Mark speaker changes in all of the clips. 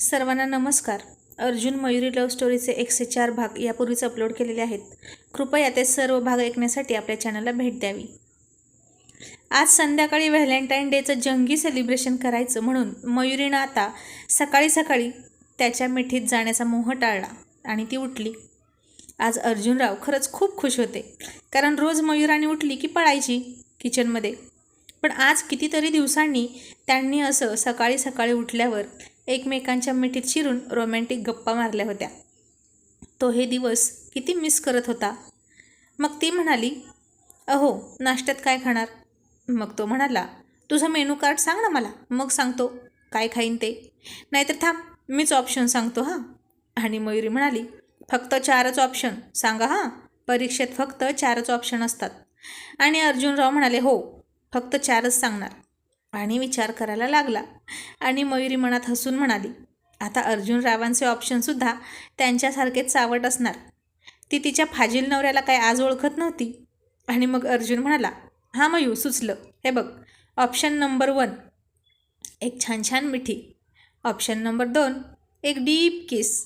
Speaker 1: सर्वांना नमस्कार. अर्जुन मयुरी लव्ह स्टोरीचे एकशे चार भाग यापूर्वीच अपलोड केलेले आहेत. कृपया ते सर्व भाग ऐकण्यासाठी आपल्या चॅनलला भेट द्यावी. आज संध्याकाळी व्हॅलेंटाईन डेचं जंगी सेलिब्रेशन करायचं म्हणून मयुरीनं आता सकाळी सकाळी त्याच्या मिठीत जाण्याचा मोह टाळला आणि ती उठली. आज अर्जुनराव खरंच खूप खुश होते. कारण रोज मयुराने उठली की पळायची किचनमध्ये. पण आज कितीतरी दिवसांनी त्यांनी असं सकाळी सकाळी उठल्यावर एकमेकांच्या मिठीत शिरून रोमॅन्टिक गप्पा मारल्या होत्या. तो हे दिवस किती मिस करत होता. मग ती म्हणाली अहो नाश्त्यात काय खाणार? मग तो म्हणाला तुझं मेनू कार्ड सांग ना मला मग सांगतो काय खाईन ते. नाहीतर थांब मीच ऑप्शन सांगतो हां. आणि मयुरी म्हणाली फक्त चारच ऑप्शन सांगा हां. परीक्षेत फक्त चारच ऑप्शन असतात. आणि अर्जुनराव म्हणाले हो फक्त चारच सांगणार. आणि विचार करायला लागला. आणि मयुरी मनात हसून म्हणाली आता अर्जुनरावांचे ऑप्शनसुद्धा त्यांच्यासारखेच चावट असणार. ती तिच्या फाजील नवऱ्याला काय आज ओळखत नव्हती? आणि मग अर्जुन म्हणाला हां मयू सुचलं. हे बघ ऑप्शन नंबर वन एक छान छान मिठी. ऑप्शन नंबर दोन एक डीप किस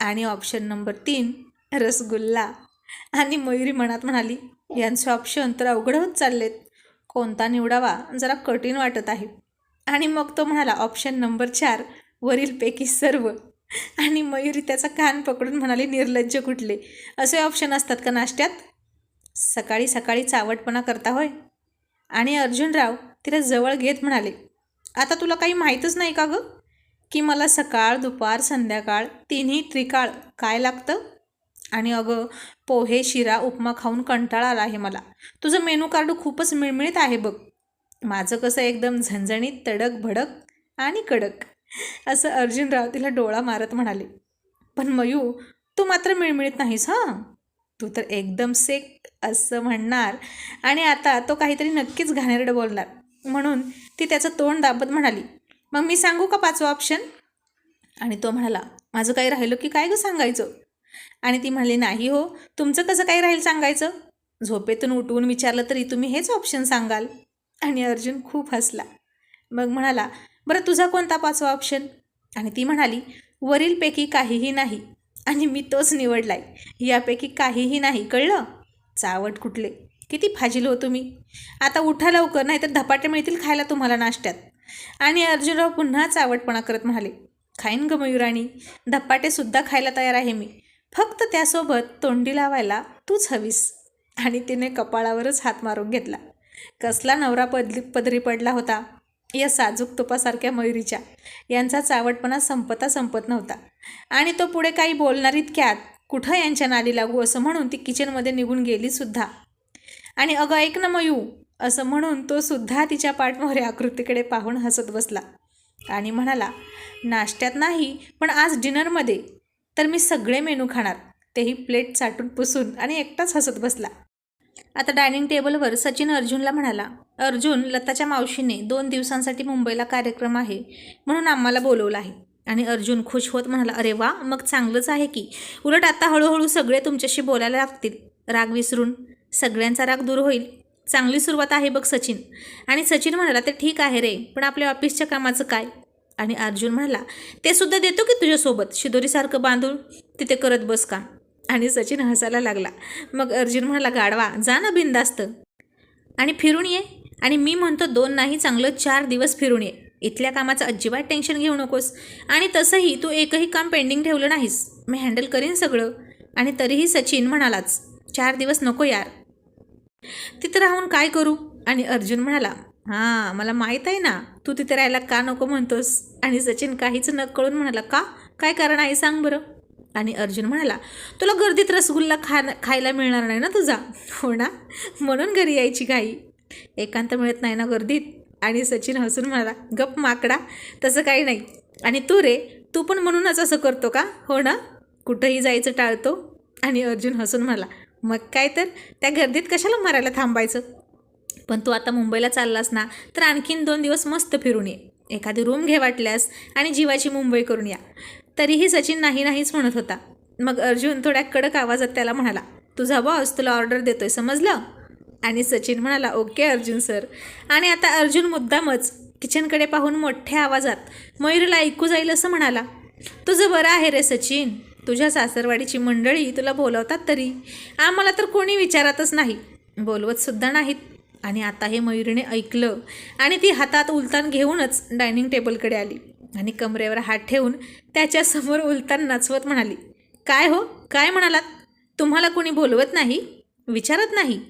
Speaker 1: आणि ऑप्शन नंबर तीन रसगुल्ला. आणि मयुरी मनात म्हणाली यांचे ऑप्शन तर अवघड होत चाललेत. कोणता निवडावा जरा कठीण वाटत आहे. आणि मग तो म्हणाला ऑप्शन नंबर चार वरीलपैकी सर्व. आणि मयुरी त्याचा कान पकडून म्हणाली निर्लज्ज कुठले? असे ऑप्शन असतात का नाश्त्यात? सकाळी सकाळी चावटपणा करता होय. आणि अर्जुनराव तिला जवळ घेत म्हणाले आता तुला काही माहीतच नाही का गं? की मला सकाळ दुपार संध्याकाळ तिन्ही त्रिकाळ काय लागतं? आणि अगं पोहे शिरा उपमा खाऊन कंटाळा आला आहे मला. तुझं मेनू कार्ड खूपच मिळमिळीत आहे बघ. माझं कसं एकदम झणझणीत तडक भडक आणि कडक असं अर्जुनराव तिला डोळा मारत म्हणाले. पण मयू तू मात्र मिळमिळीत नाहीस हां? तू तर एकदम सेक असं म्हणणार आणि आता तो काहीतरी नक्कीच घाणेरडं बोलणार. म्हणून ती त्याचं तोंड दाबत म्हणाली. मग मी सांगू का पाचवं ऑप्शन आणि तो म्हणाला माझं काही राहिलं की काय गं सांगायचं? आणि ती म्हणाली नाही हो तुमचं कसं काही राहील सांगायचं? झोपेतून उठवून विचारलं तरी तुम्ही हेच ऑप्शन सांगाल. आणि अर्जुन खूप हसला. मग म्हणाला बरं तुझा कोणता पाचवा ऑप्शन आणि ती म्हणाली वरीलपैकी काहीही नाही. आणि मी तोच निवडलाय. यापैकी काहीही नाही कळलं? चावट कुठले? किती फाजील हो तुम्ही. आता उठा लवकर नाही तर धपाटे मिळतील खायला तुम्हाला नाश्त्यात. आणि अर्जुनराव पुन्हा चावटपणा करत म्हणाले खाईन ग मयुराणी धपाटेसुद्धा खायला तयार आहे मी. फक्त त्यासोबत तोंडी लावायला तूच हवीस. आणि तिने कपाळावरच हात मारून घेतला. कसला नवरा पदली पदरी पडला होता. या साजूक तुपासारख्या मयुरीच्या यांचा चावटपणा संपता संपत नव्हता. आणि तो पुढे काही बोलणार इतक्यात कुठं यांच्या नाली लागू असं म्हणून ती किचनमध्ये निघून गेली सुद्धा. आणि अगं ऐक ना मयू असं म्हणून तो सुद्धा तिच्या पाठमोहरे आकृतीकडे पाहून हसत बसला. आणि म्हणाला नाश्त्यात नाही पण आज डिनरमध्ये. तर मी सगळे मेनू खाणार. तेही प्लेट चाटून पुसून आणि एकटाच हसत बसला. आता डायनिंग टेबलवर सचिन अर्जुनला म्हणाला अर्जुन लताच्या मावशीने दोन दिवसांसाठी मुंबईला कार्यक्रम आहे म्हणून आम्हाला बोलवलं आहे. आणि अर्जुन खुश होत म्हणाला अरे वा मग चांगलंच आहे की. उलट आता हळूहळू सगळे तुमच्याशी बोलायला लागतील. राग विसरून सगळ्यांचा राग दूर होईल. चांगली सुरुवात आहे बघ सचिन. आणि सचिन म्हणाला ते ठीक आहे रे पण आपल्या ऑफिसच्या कामाचं काय? आणि अर्जुन म्हणाला ते सुद्धा देतो की तुझ्यासोबत? शिदोरीसारखं बांधून तिथे करत बस का? आणि सचिन हसायला लागला. मग अर्जुन म्हणाला गाडवा जा ना बिंदास्त आणि फिरून ये. आणि मी म्हणतो दोन नाही चांगलं चार दिवस फिरून ये. इथल्या कामाचं अजिबात टेन्शन घेऊ नकोस. आणि तसंही तू एकही काम पेंडिंग ठेवलं नाहीस. मी हँडल करीन सगळं. आणि तरीही सचिन म्हणालाच चार दिवस नको यार. तिथं राहून काय करू? आणि अर्जुन म्हणाला हां मला माहीत आहे ना. तू तिथे राहायला का नको म्हणतोस? आणि सचिन काहीच न कळून म्हणाला का? काय कारण आहे? सांग बरं. आणि अर्जुन म्हणाला तुला गर्दीत रसगुल्ला खा खायला मिळणार नाही ना तुझा. हो ना? म्हणून घरी यायची घाई. एकांत मिळत नाही ना गर्दीत. आणि सचिन हसून म्हणाला गप माकडा तसं काही नाही. आणि तू रे तू पण म्हणूनच असं करतो का? हो ना? कुठंही जायचं टाळतो. आणि अर्जुन हसून म्हणाला मग काय तर? त्या गर्दीत कशाला मारायला थांबायचं? पण तू आता मुंबईला चाललास ना तर आणखीन दोन दिवस मस्त फिरून ये. एखादी रूम घे वाटल्यास आणि जीवाची मुंबई करून या. तरीही सचिन नाही नाहीच म्हणत होता. मग अर्जुन थोड्या कडक आवाजात त्याला म्हणाला तुझा बॉस तुला ऑर्डर देतोय समजलं? आणि सचिन म्हणाला ओके अर्जुन सर आणि आता अर्जुन मुद्दामच किचनकडे पाहून मोठ्या आवाजात मयूरीला ऐकू जाईल असं म्हणाला. तुझं बरं आहे रे सचिन. तुझ्या सासरवाडीची मंडळी तुला बोलवतात तरी. आम्हाला तर कोणी विचारतच नाही. बोलवत सुद्धा नाहीत. आणि आता हे मयुरीने ऐकलं आणि ती हातात उलतान घेऊनच डायनिंग टेबलकडे आली आणि कमरेवर हात ठेवून त्याच्यासमोर उलतान नाचवत म्हणाली काय हो? काय म्हणालात? तुम्हाला कोणी बोलवत नाही? विचारत नाही?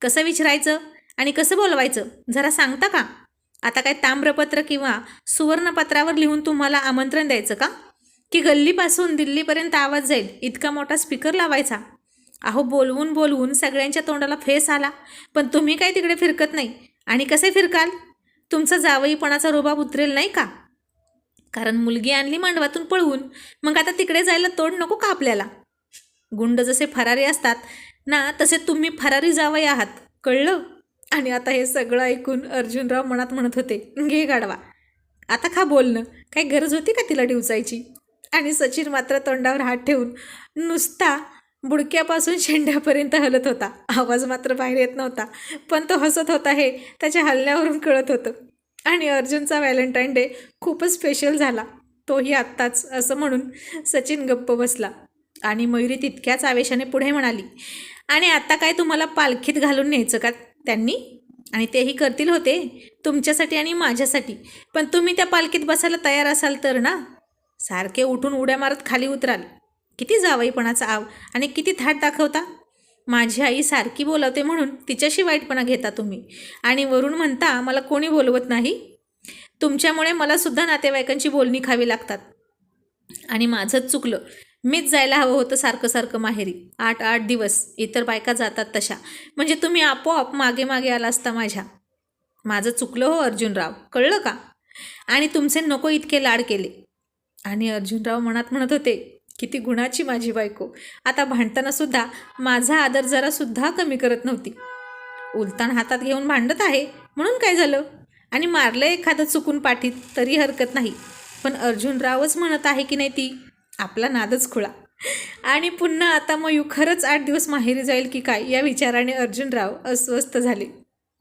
Speaker 1: कसं विचारायचं? आणि कसं बोलवायचं? जरा सांगता का? आता काय ताम्रपत्र किंवा सुवर्णपत्रावर लिहून तुम्हाला आमंत्रण द्यायचं का? की गल्लीपासून दिल्लीपर्यंत आवाज जाईल इतका मोठा स्पीकर लावायचा. अहो बोलवून बोलवून सगळ्यांच्या तोंडाला फेस आला. पण तुम्ही काय तिकडे फिरकत नाही? आणि कसे फिरकाल? तुमचा जावईपणाचा रुबाब उतरेल नाही का? कारण मुलगी आणली मांडवातून पळवून मग आता तिकडे जायला तोंड नको का आपल्याला? गुंड जसे फरारी असतात ना तसे तुम्ही फरारी जावई आहात. कळलं? आणि आता हे सगळं ऐकून अर्जुनराव मनात म्हणत होते घे गाडवा आता खा बोलणं. काय गरज होती का तिला डिवचायची आणि सचिन मात्र तोंडावर हात ठेवून नुसता बुडक्यापासून शेंड्यापर्यंत हलत होता. आवाज मात्र बाहेर येत नव्हता पण तो हसत होता हे त्याच्या हल्ल्यावरून कळत होतं. आणि अर्जुनचा व्हॅलेंटाईन डे खूपच स्पेशल झाला. तोही आत्ताच असं म्हणून सचिन गप्प बसला. आणि मयुरी तितक्याच आवेशाने पुढे म्हणाली आणि आता काय तुम्हाला पालखीत घालून न्यायचं का त्यांनी? आणि तेही करतील होते तुमच्यासाठी आणि माझ्यासाठी. पण तुम्ही त्या पालखीत बसायला तयार असाल तर ना? सारखे उठून उड्या मारत खाली उतराल. किती जावईपणाचा आव आणि किती थाट दाखवता? माझी आई सारखी बोलवते म्हणून तिच्याशी वाईटपणा घेता तुम्ही. आणि वरून म्हणता मला कोणी बोलवत नाही? तुमच्यामुळे मला सुद्धा नातेवाईकांची बोलणी खावी लागतात. आणि माझंच चुकलं. मीच जायला हवं होतं सारखं सारखं माहेरी. आठ आठ दिवस. इतर बायका जातात तशा. म्हणजे तुम्ही आपोआप मागे मागे आला असता माझ्या. माझं चुकलं हो अर्जुनराव. कळलं का? आणि तुमचे नको इतके लाड केले. आणि अर्जुनराव मनात म्हणत होते किती गुणाची माझी बायको. आता भांडताना सुद्धा माझा आदर जरासुद्धा कमी करत नव्हती. उलतान हातात घेऊन भांडत आहे म्हणून काय झालं? आणि मारलं एखादं चुकून पाठीत तरी हरकत नाही. पण अर्जुनरावच म्हणत आहे की नाही ती आपला नादच खुळा. आणि पुन्हा आता मयू खरंच आठ दिवस माहेरी जाईल की काय या विचाराने अर्जुनराव अस्वस्थ झाले.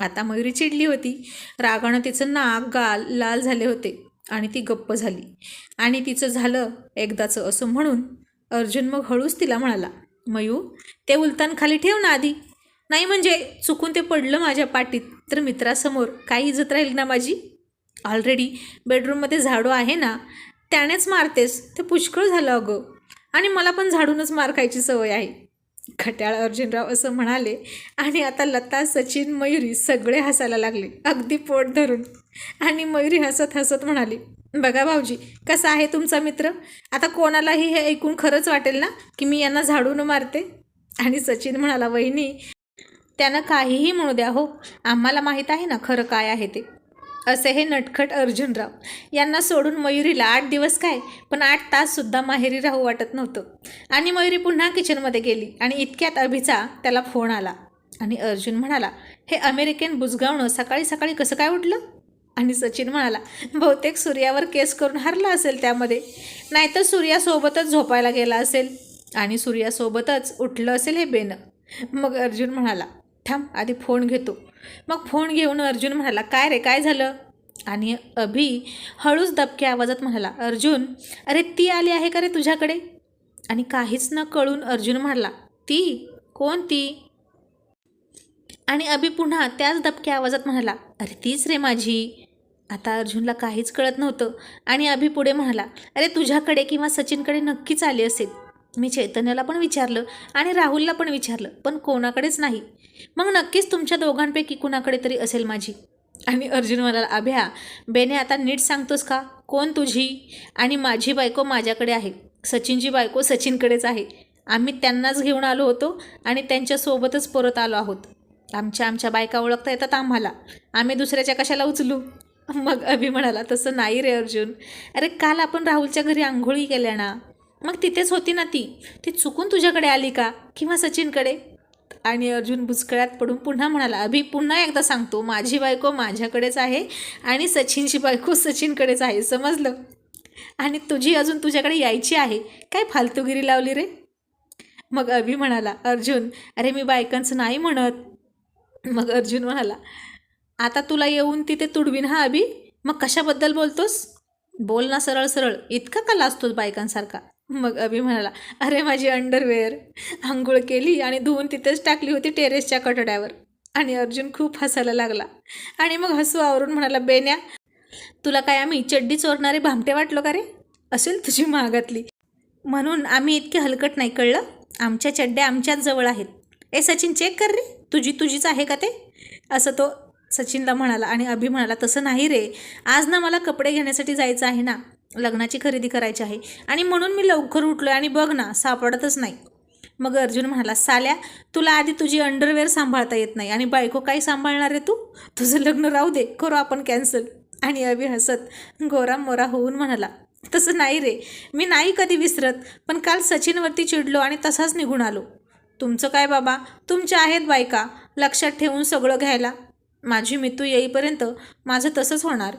Speaker 1: आता मयुरी चिडली होती. रागानं तिचं नाक गाल लाल झाले होते. आणि ती गप्प झाली. आणि तिचं झालं एकदाचं असं म्हणून अर्जुन मग हळूच तिला म्हणाला मयू ते उलतान खाली ठेव ना आधी. नाही म्हणजे चुकून ते पडलं माझ्या पाठीत तर मित्रासमोर काही इजत राहील ना माझी? ऑलरेडी बेडरूममध्ये झाडू आहे ना त्यानेच मारतेस ते पुष्कळ झालं अगं. आणि मला पण झाडूनच मार खायची सवय आहे. खट्याळ अर्जुनराव असं म्हणाले आणि आता लता सचिन मयुरी सगळे हसायला लागले. अगदी पोट धरून. आणि मयुरी हसत हसत म्हणाली बघा भाऊजी कसा आहे तुमचा मित्र? आता कोणालाही हे ऐकून खरंच वाटेल ना की मी यांना झाडून मारते? आणि सचिन म्हणाला वहिनी त्यानं काहीही म्हणू द्या हो. आम्हाला माहीत आहे ना खरं काय आहे ते. असे हे नटखट अर्जुनराव. यांना सोडून मयुरीला आठ दिवस काय? पण आठ ताससुद्धा माहेरी राहू वाटत नव्हतं. आणि मयुरी पुन्हा किचनमध्ये गेली आणि इतक्यात अभिचा त्याला फोन आला. आणि अर्जुन म्हणाला हे अमेरिकन बुजगावणं सकाळी सकाळी कसं काय उठलं? आणि सचिन म्हणाला बहुतेक सूर्यावर केस करून हरला असेल त्यामध्ये. नाहीतर सूर्यासोबतच झोपायला गेला असेल. आणि सूर्यासोबतच उठलं असेल हे बेनं. मग अर्जुन म्हणाला थांब आधी फोन घेतो. मग फोन घेऊन अर्जुन म्हणाला काय रे काय झालं? आणि अभि हळूच दबक्या आवाजात म्हणाला अर्जुन अरे ती आली आहे का रे तुझ्याकडे? आणि काहीच न कळून अर्जुन म्हणाला ती? कोण ती? आणि अभि पुन्हा त्याच दबक्या आवाजात म्हणाला अरे तीच रे माझी. आता अर्जुनला काहीच कळत नव्हतं आणि अभि पुढे म्हणाला अरे तुझ्याकडे किंवा सचिनकडे नक्कीच आली असेल. मी चैतन्याला पण विचारलं आणि राहुलला पण विचारलं पण कोणाकडेच नाही. मग नक्कीच तुमच्या दोघांपैकी कुणाकडे तरी असेल माझी. आणि अर्जुन म्हणाला अभ्या बेने आता नीट सांगतोस का? कोण तुझी आणि माझी बायको माझ्याकडे आहे. सचिनची बायको सचिनकडेच आहे. आम्ही त्यांनाच घेऊन आलो होतो आणि त्यांच्यासोबतच परत आलो आहोत. आमच्या आमच्या बायका ओळखता येतात आम्हाला. आम्ही दुसऱ्याच्या कशाला उचलू? मग अभि म्हणाला तसं नाही रे अर्जुन. अरे काल आपण राहुलच्या घरी आंघोळी केल्या ना? मग तिथेच होती ना ती. ती चुकून तुझ्याकडे आली का? किंवा सचिनकडे? आणि अर्जुन भुसकळ्यात पडून पुन्हा म्हणाला अभि पुन्हा एकदा सांगतो माझी बायको माझ्याकडेच आहे आणि सचिनची बायको सचिनकडेच आहे समजलं? आणि तुझी अजून तुझ्याकडे यायची आहे. काय फालतूगिरी लावली रे? मग अभि म्हणाला अर्जुन अरे मी बायकांचं नाही म्हणत. मग अर्जुन म्हणाला आता तुला येऊन तिथे तुडवीन हा अभि? मग कशाबद्दल बोलतोस? बोल ना सरळ सरळ. इतका का लाजतोस बायकांसारखा? मग अभि म्हणाला अरे माझी अंडरवेअर आंघोळ केली आणि धुवून तिथेच टाकली होती टेरेसच्या कठड्यावर आणि अर्जुन खूप हसायला लागला. आणि मग हसू आवरून म्हणाला बेन्या तुला काय आम्ही चड्डी चोरणारे भामटे वाटलो का रे? असेल तुझी महागातली. म्हणून आम्ही इतके हलकट नाही कळलं? आमच्या चड्ड्या आमच्याच जवळ आहेत. ए सचिन चेक कर रे. तुझी तुझीच आहे का ते? असं तो सचिनला म्हणाला आणि अभि म्हणाला तसं नाही रे. आज ना मला कपडे घेण्यासाठी जायचं आहे ना. लग्नाची खरेदी करायची आहे. आणि म्हणून मी लवकर उठलो आणि बघ ना सापडतच नाही. मग अर्जुन म्हणाला साल्या तुला आधी तुझी अंडरवेअर सांभाळता येत नाही. आणि बायको काय सांभाळणार आहे तू? तुझं लग्न राहू दे करू आपण कॅन्सल आणि अभि हसत गोरा मोरा होऊन म्हणाला तसं नाही रे. मी नाही कधी विसरत पण काल सचिनवरती चिडलो आणि तसाच निघून आलो. तुमचं काय बाबा? तुमच्या आहेत बायका. लक्षात ठेवून सगळं घ्यायला. माझी मितू येईपर्यंत माझं तसंच होणार.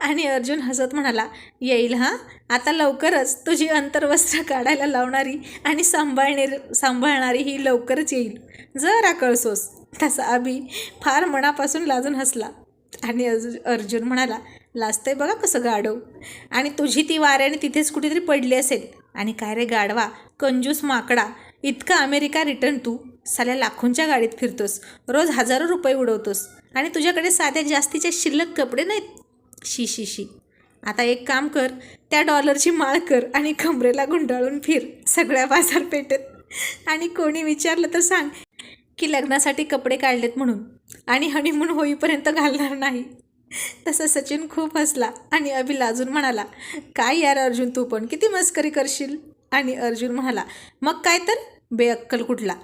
Speaker 1: आणि अर्जुन हसत म्हणाला येईल हां. आता लवकरच तुझी अंतर्वस्त्र काढायला लावणारी आणि सांभाळणे सांभाळणारी ही लवकरच येईल. जरा कळसोस. तसा अभि फार मनापासून लाजून हसला. आणि अर्जु अर्जुन म्हणाला लाजतंय बघा कसं गाढव. आणि तुझी ती वाऱ्याने तिथेच कुठेतरी पडली असेल. आणि काय रे गाढवा कंजूस माकडा इतका अमेरिका रिटर्न तू. साल्या लाखोंच्या गाडीत फिरतोस. रोज हजारो रुपये उडवतोस. आणि तुझ्याकडे साध्या जास्तीचे शिल्लक कपडे नाहीत. शी शी शी. आता एक काम कर त्या डॉलरची माळ कर आणि कमरेला गुंडाळून फिर सगळ्या बाजारपेठेत. आणि कोणी विचारलं तर सांग की लग्नासाठी कपडे काढलेत म्हणून आणि हनीमून होईपर्यंत घालणार नाही. तसं सचिन खूप हसला आणि अभि लाजून म्हणाला काय यार अर्जुन तू पण किती मस्करी करशील? आणि अर्जुन म्हणाला मग काय तर? बेअक्कल कुठला?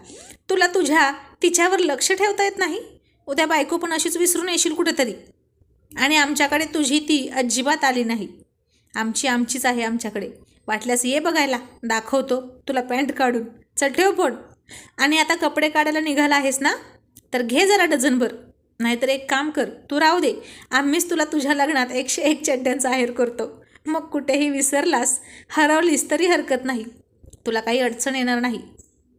Speaker 1: तुला तुझ्या तिच्यावर लक्ष ठेवता येत नाही? उद्या बायको पण अशीच विसरून येशील कुठेतरी. आणि आमच्याकडे तुझी ती अजिबात आली नाही. आमची आमचीच आहे आमच्याकडे. वाटल्यास ये बघायला. दाखवतो तुला पॅन्ट काढून. चल ठेव फोन. आणि आता कपडे काढायला निघाला आहेस ना? तर घे जरा डझनभर. नाहीतर एक काम कर. तू राहू दे. आम्हीच तुला तुझ्या लग्नात एकशे एक चड्ड्यांचा आहेर करतो. मग कुठेही विसरलास हरवलीस तरी हरकत नाही. तुला काही अडचण येणार नाही.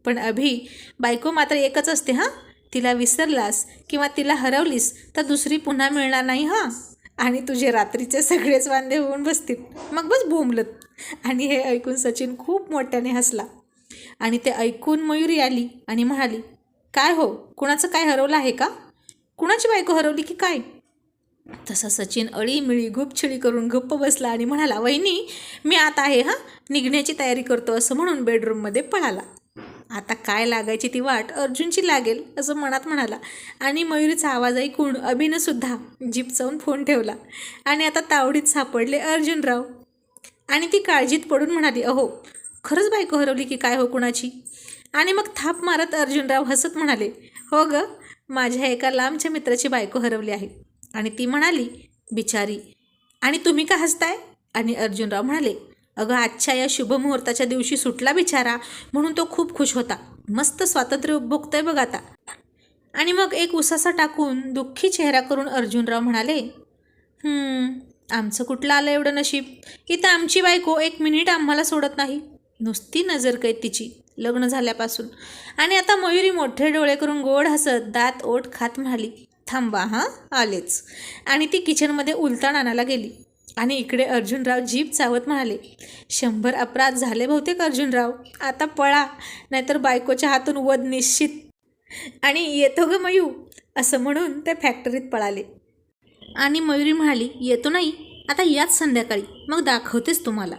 Speaker 1: पण अभि बायको मात्र एकच असते हां? तिला विसरलास किंवा तिला हरवलीस तर दुसरी पुन्हा मिळणार नाही हां? आणि तुझे रात्रीचे सगळेच वांदे होऊन बसतील. मग बस बोंबलत. आणि हे ऐकून सचिन खूप मोठ्याने हसला. आणि ते ऐकून मयुरी आली आणि म्हणाली काय हो? कुणाचं काय हरवलं आहे का? कुणाची बायको हरवली की काय? तसा सचिन अळीमिळी गुपछिळी करून गप्प बसला आणि म्हणाला वहिनी मी आता आहे हां? निघण्याची तयारी करतो असं म्हणून बेडरूममध्ये पळाला. आता काय लागायची ती वाट अर्जुनची लागेल असं मनात म्हणाला. आणि मयुरीचा आवाज ऐकून अभिनं सुद्धा जीप चावून फोन ठेवला. आणि आता तावडीत सापडले अर्जुनराव. आणि ती काळजीत पडून म्हणाली अहो खरंच बायको हरवली की काय हो कुणाची? आणि मग थाप मारत अर्जुनराव हसत म्हणाले हो ग माझ्या एका लांबच्या मित्राची बायको हरवली आहे. आणि ती म्हणाली बिचारी आणि तुम्ही का हसताय? आणि अर्जुनराव म्हणाले अगं आजच्या या शुभमुहूर्ताच्या दिवशी सुटला बिचारा म्हणून तो खूप खुश होता. मस्त स्वातंत्र्य उपभोगतोय बघ आता. आणि मग एक उसासा टाकून दुःखी चेहरा करून अर्जुनराव म्हणाले आमचं कुठलं आलं एवढं नशीब? इथं आमची बायको एक मिनिट आम्हाला सोडत नाही. नुसती नजर कैद तिची लग्न झाल्यापासून. आणि आता मयुरी मोठे डोळे करून गोड हसत दात ओठ खात म्हणाली थांबा हां आलेच. आणि ती किचनमध्ये उलताण आणायला गेली. आणि इकडे अर्जुनराव जीप चावत म्हणाले शंभर अपराध झाले बहुतेक अर्जुनराव. आता पळा नाहीतर बायकोच्या हातून वध निश्चित. आणि येतो ग मयू असं म्हणून ते फॅक्टरीत पळाले. आणि मयुरी म्हणाली येतो नाही आता याच संध्याकाळी. मग दाखवतेच तुम्हाला.